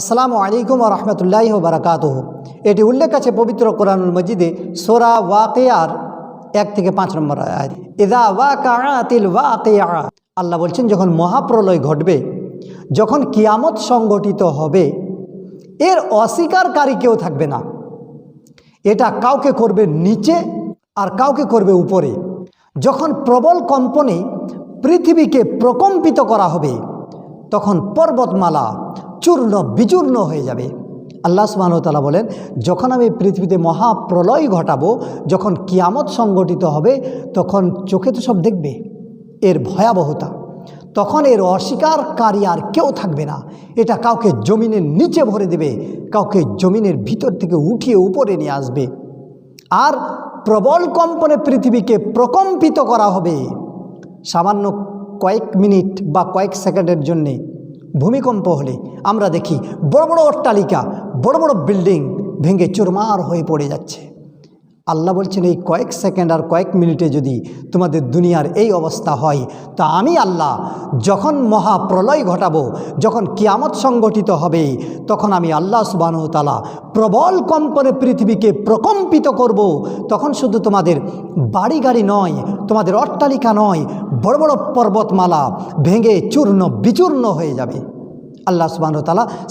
আসসালামু আলাইকুম রহমতুল্লাহ বারাকাত এটি উল্লেখ আছে পবিত্র কোরআনুল মজিদে সোরা ওয়াকেয়ার এক থেকে পাঁচ নম্বর আয়াত। ইদা ওয়াকাতিল ওয়াকেয়া। আল্লাহ বলছেন, যখন মহাপ্রলয় ঘটবে, যখন কিয়ামত সংগঠিত হবে, এর অস্বীকারী কেউ থাকবে না। এটা কাউকে করবে নিচে আর কাউকে করবে উপরে। যখন প্রবল কম্পনে পৃথিবীকে প্রকম্পিত করা হবে, তখন পর্বতমালা চূর্ণ বিচূর্ণ হয়ে যাবে। আল্লাহ সুবাহতালা বলেন, যখন আমি পৃথিবীতে মহাপ্রলয় ঘটাবো, যখন কিয়ামত সংগঠিত হবে, তখন চোখে তো সব দেখবে, এর ভয়াবহতা। তখন এর অস্বীকারী আর কেউ থাকবে না। এটা কাউকে জমিনের নিচে ভরে দেবে, কাউকে জমিনের ভিতর থেকে উঠিয়ে উপরে নিয়ে আসবে। আর প্রবল কম্পনে পৃথিবীকে প্রকম্পিত করা হবে। সামান্য কয়েক মিনিট বা কয়েক সেকেন্ডের জন্যে ভূমিকম্প হলে আমরা দেখি বড় বড় অট্টালিকা, বড় বড় বিল্ডিং ভেঙে চুরমার হয়ে পড়ে যাচ্ছে। আল্লাহ বলছেন, এই কয়েক সেকেন্ড আর কয়েক মিনিটে যদি তোমাদের দুনিয়ার এই অবস্থা হয়, তা আমি আল্লাহ যখন মহাপ্রলয় ঘটাবো, যখন কিয়ামত সংগঠিত হবে, তখন আমি আল্লাহ সুবাহতালা প্রবল কম্পনে পৃথিবীকে প্রকম্পিত করব। তখন শুধু তোমাদের বাড়ি গাড়ি নয়, তোমাদের অট্টালিকা নয়, বড় বড় পর্বতমালা ভেঙে চূর্ণ বিচূর্ণ হয়ে যাবে। আল্লাহ সুবাহতালা